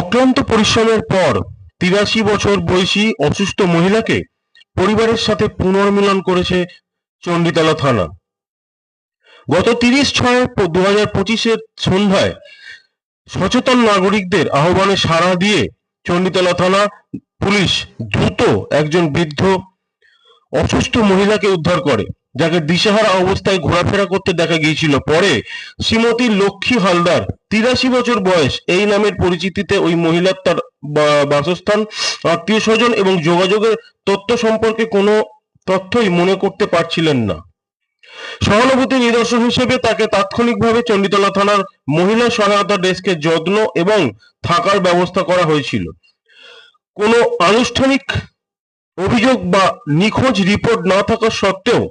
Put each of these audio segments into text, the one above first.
অক্লান্ত পরিশ্রমের পর তিরাশি বছর বয়সী অসুস্থ মহিলাকে পরিবারের সাথে পুনর্মিলন করেছে চণ্ডীতলা থানা। গত তিরিশ ছয় দু হাজার পঁচিশের সন্ধ্যায় সচেতন নাগরিকদের আহ্বানে সাড়া দিয়ে চণ্ডীতলা থানা পুলিশ দ্রুত একজন বৃদ্ধ অসুস্থ মহিলাকে উদ্ধার করে। যাকে দিশেহারা অবস্থায় ঘোরাফেরা করতে দেখা গিয়েছিল। পরে শ্রীমতী লক্ষ্মী হালদার, তিরাশি বছর বয়স, এই নামের পরিচিতিতে ওই মহিলার তার বাসস্থান, আত্মীয় স্বজন এবং যোগাযোগের তথ্য সম্পর্কে কোনো তথ্যই মনে করতে পারছিলেন না। সহানুভূতি নিদর্শন হিসেবে তাকে তাৎক্ষণিকভাবে চণ্ডীতলা থানার মহিলা সহায়তা ডেস্কে যত্ন এবং থাকার ব্যবস্থা করা হয়েছিল। কোনো আনুষ্ঠানিক অভিযোগ বা নিখোঁজ রিপোর্ট না থাকা সত্ত্বেও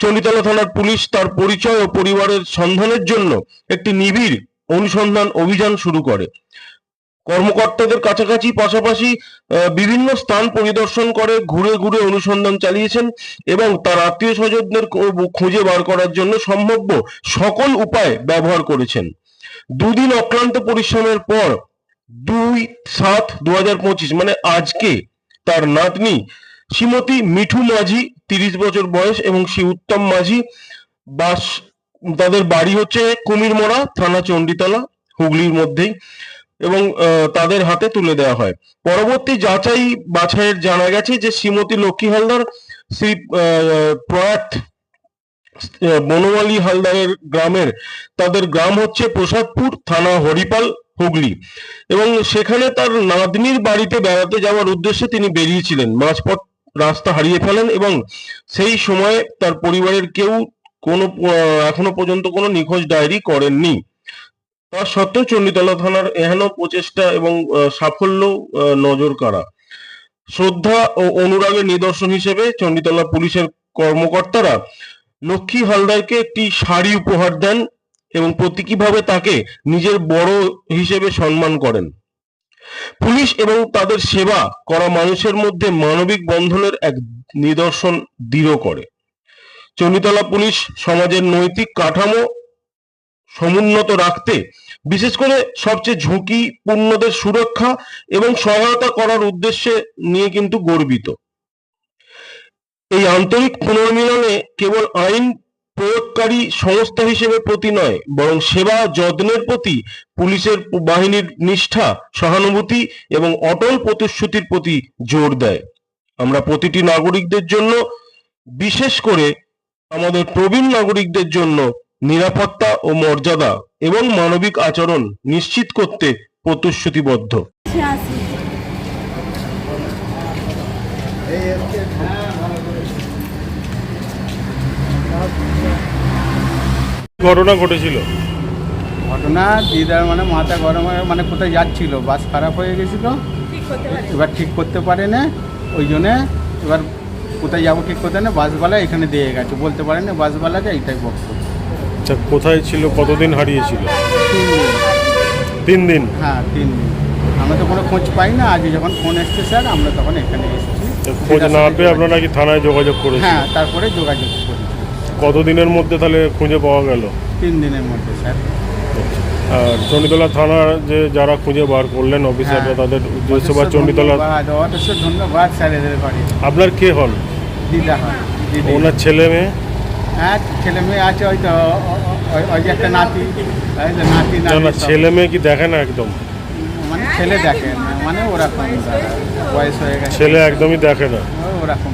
চণ্ডীতলা থানার পুলিশ তার পরিচয় ও পরিবারের সন্ধানের জন্য একটি নিবিড় অনুসন্ধান অভিযান শুরু করে। কর্মকর্তাদের কাছাকাছি পাশাপাশি বিভিন্ন স্থান পরিদর্শন করে, ঘুরে ঘুরে অনুসন্ধান চালিয়েছেন এবং তার আত্মীয় স্বজনদের খুঁজে বার করার জন্য সম্ভাব্য সকল উপায় ব্যবহার করেছেন। দুদিন অক্লান্ত পরিশ্রমের পর দুই সাত দু মানে আজকে, তার নাতনি শ্রীমতী মিঠু মাঝি, তিরিশ বছর বয়স, এবং শ্রী উত্তম মাঝি, বাস, তাদের বাড়ি হচ্ছে কুমিরমোড়া, থানা চণ্ডীতলা, হুগলির মধ্যেই, এবং তাদের হাতে তুলে দেওয়া হয়। পরবর্তী যাচাই বাছাইয়ের জানা গেছে যে শ্রীমতী লক্ষ্মী হালদার, শ্রী প্রয়াত বনমালী হালদারের গ্রামের, তাদের গ্রাম হচ্ছে প্রসাদপুর, থানা হরিপাল, হুগলি। এবং সেখানে তার নাতনির বাড়িতে বেড়াতে যাওয়ার উদ্দেশ্যে তিনি বেরিয়েছিলেন। মাঝপথ রাস্তা হারিয়ে ফেলেন এবং সেই সময়ে তার পরিবারের কেউ কোনো এখনও পর্যন্ত কোনো নিখোঁজ ডায়েরি করেননি। তা সত্ত্বেও চণ্ডীতলা থানার এহেন প্রচেষ্টা এবং সাফল্য নজর কাড়া। শ্রদ্ধা ও অনুরাগের নিদর্শন হিসেবে চণ্ডীতলা পুলিশের কর্মকর্তারা লক্ষ্মী হালদারকে একটি শাড়ি উপহার দেন এবং প্রতীকীভাবে তাকে নিজের বড় হিসেবে সম্মান করেন। পুলিশ এবং তাদের সেবা করা মানুষের মধ্যে মানবিক বন্ধনের এক নিদর্শন দৃঢ় করে। চণ্ডীতলা পুলিশ সমাজের নৈতিক কাঠামো সমুন্নত রাখতে, বিশেষ করে সবচেয়ে ঝুঁকিপূর্ণদের সুরক্ষা এবং সহায়তা করার উদ্দেশ্যে নিয়ে কিন্তু গর্বিত। এই আন্তরিক পুনর্মিলনে কেবল আইন প্রয়োগকারী সংস্থা হিসেবে প্রতি নয় বরং সেবা যত্নের প্রতি পুলিশের বাহিনীর নিষ্ঠা সহানুভূতি এবং অটল প্রতিশ্রুতির প্রতি জোর দেয়। আমরা প্রতিটি নাগরিকদের জন্য বিশেষ করে আমাদের প্রবীণ নাগরিকদের জন্য নিরাপত্তা ও মর্যাদা এবং মানবিক আচরণ নিশ্চিত করতে প্রতিশ্রুতিবদ্ধ। ঘটনা ঘটেছিল? ঘটনা দিদার মানে মাথা গরম হয়ে মানে কোথায় যাচ্ছিল? বাস খারাপ হয়ে গেছিল। ঠিক করতে পারি এবার ঠিক করতে পারে না ওই জন্যে এবার কোথায় যাব ঠিক করতে না বাসওয়ালা এখানে দিয়ে গেছে। বলতে পারে না বাসওয়ালাকে এইটাই বক্তব্য। আচ্ছা কোথায় ছিল? কতদিন হারিয়েছিল? তিন দিন। তিন দিন? হ্যাঁ তিন দিন। আমরা তো কোনো খোঁজ পাই না। আজ যখন ফোন এসছে স্যার আমরা তখন এখানে এসেছি। খোঁজ না পেয়ে আপনারা কি থানায় যোগাযোগ করেছেন? হ্যাঁ তারপরে যোগাযোগ কতদিনের মধ্যে তাহলে খুঁজে পাওয়া গেল? তিন দিনের মধ্যে স্যার। আর চণ্ডীতলা থানার যে যারা খুঁজে বার করলেন অফিসাররা হ্যাঁ। তাদের উদ্দেশ্য বা চণ্ডীতলা ধন্যবাদ স্যার এদের বাড়ি। আপনার কে হন? দিদা দিদি। ওনার ছেলে মেয়ে? হ্যাঁ ছেলে মেয়ে আছে ওই তো ও- ও- ওই- যে একটা নাতি নাতি না। ছেলে মেয়ে কি দেখে না একদম? মানে ছেলে দেখে না মানে ওরকম বয়স হয়ে গেছে। ছেলে একদমই দেখে না। ওরকম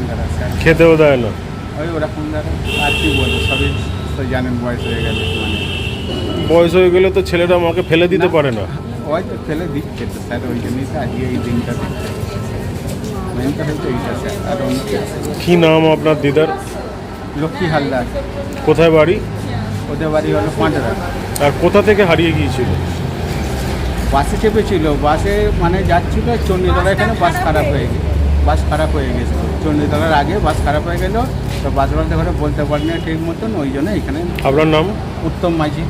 খেতেও দেয় না। ওরকম আর কি বলব সবই তো জানেন বয়স হয়ে গেলে মানে। বয়স হয়ে গেলে তো ছেলেরা আমাকে ফেলে দিতে পারে না। ওই তো ফেলে দিচ্ছে তো স্যার ওই জন্যই তো আজকে এই দিনটা। কি নাম আপনার দিদার? লক্ষ্মী হালদার। কোথায় বাড়ি? ওদের বাড়ি হলো পাঁচরা আর কোথা থেকে হারিয়ে গিয়েছিল? বাসে চেপেছিল বাসে মানে যাচ্ছিল চণ্ডীতলা এখানে বাস খারাপ হয়ে গেছে। বাস খারাপ হয়ে গেছে। চণ্ডীতলার আগে বাস খারাপ হয়ে গেল তো বাস বলতে করে বলতে পারি না ঠিক মতন ওই জন্য এখানে আপনার নাম? উত্তম মাঝি।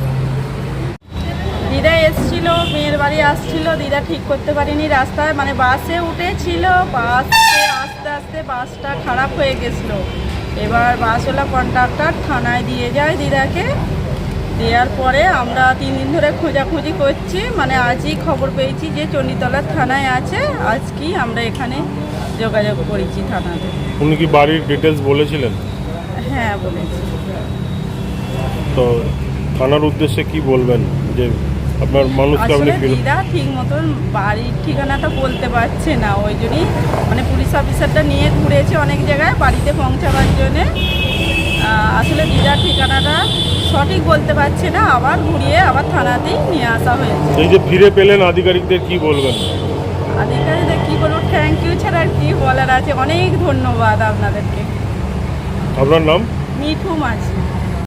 দিদা এসছিল মেয়ের বাড়ি আসছিল দিদা ঠিক করতে পারিনি রাস্তায় মানে বাসে উঠেছিল বাসে আস্তে আস্তে বাসটা খারাপ হয়ে গেছিল। এবার বাসওয়ালা কন্ট্রাক্টর থানায় দিয়ে যায় দিদাকে। দেওয়ার পরে আমরা তিন দিন ধরে খোঁজাখুঁজি করছি মানে আজই খবর পেয়েছি যে চণ্ডীতলার থানায় আছে আজকেই আমরা এখানে যোগাযোগ করেছি থানাতে। উনি কি বাড়ির ডিটেলস বলেছিলেন? হ্যাঁ বলেছি। তো থানার উদ্দেশ্যে কি বলবেন? যে আপনার মানুষকে আপনি দিদা ঠিক মতন বাড়ির ঠিকানাটা বলতে পারছে না। ওই জন্যই মানে পুলিশ অফিসারটা নিয়ে ঘুরেছে অনেক জায়গায় বাড়িতে পৌঁছাবার জন্যে। আসলে দিদার ঠিকানাটা সঠিক বলতে পারছে না। আবার ঘুরিয়ে আবার থানাতেই নিয়ে আসা হয়েছে। এই যে ফিরে পেলেন আধিকারিকদের কি বলবেন? আধিকারিকদের কী বলব থ্যাংক ইউ ছাড়া আর কী বলার আছে? অনেক ধন্যবাদ আপনাদেরকে। আপনার নাম? মিঠু মাঝি।